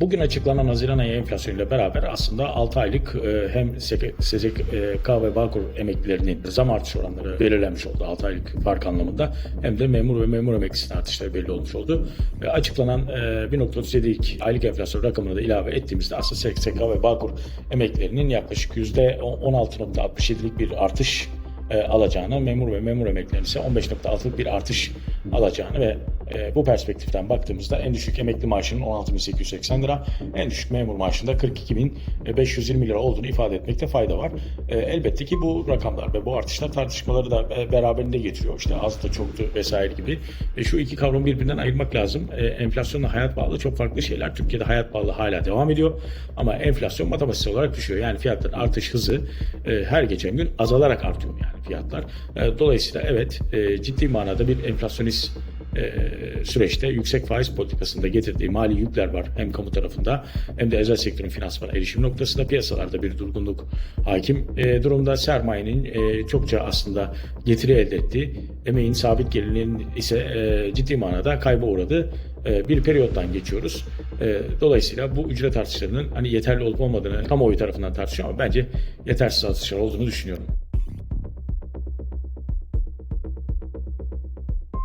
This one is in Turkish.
Bugün açıklanan Haziran ayı enflasyonuyla beraber aslında 6 aylık e, hem SSK ve Bağkur emeklilerinin zam artış oranları belirlenmiş oldu 6 aylık fark anlamında. Hem de memur ve memur emeklisinin artışları belli olmuş oldu. Ve açıklanan e, 1.37'lik aylık enflasyon rakamını da ilave ettiğimizde aslında SSK ve Bağkur emeklilerinin yaklaşık %16.67'lik bir artış e, alacağını, memur ve memur emeklilerinin ise 15.6'lık bir artış alacağını ve e, bu perspektiften baktığımızda en düşük emekli maaşının 16.880 lira, en düşük memur maaşında 42.520 lira olduğunu ifade etmekte fayda var. E, elbette ki bu rakamlar ve bu artışlar tartışmaları da beraberinde getiriyor. İşte az da çoktu vesaire gibi. E, şu iki kavramı birbirinden ayırmak lazım. E, enflasyonla hayat pahalı çok farklı şeyler. Türkiye'de hayat pahalı hala devam ediyor. Ama enflasyon matematiksel olarak düşüyor. Yani fiyatların artış hızı e, her geçen gün azalarak artıyor yani fiyatlar. E, dolayısıyla evet e, ciddi manada bir enflasyonist süreçte yüksek faiz politikasında getirdiği mali yükler var hem kamu tarafında hem de özel sektörün finansmana erişim noktasında piyasalarda bir durgunluk hakim e, durumda sermayenin e, çokça aslında getiri elde ettiği emeğin sabit gelirinin ise e, ciddi manada kayba uğradığı e, bir periyottan geçiyoruz. E, dolayısıyla bu ücret artışlarının hani yeterli olup olmadığını kamuoyu tarafından tartışıyor ama bence yetersiz artışlar olduğunu düşünüyorum.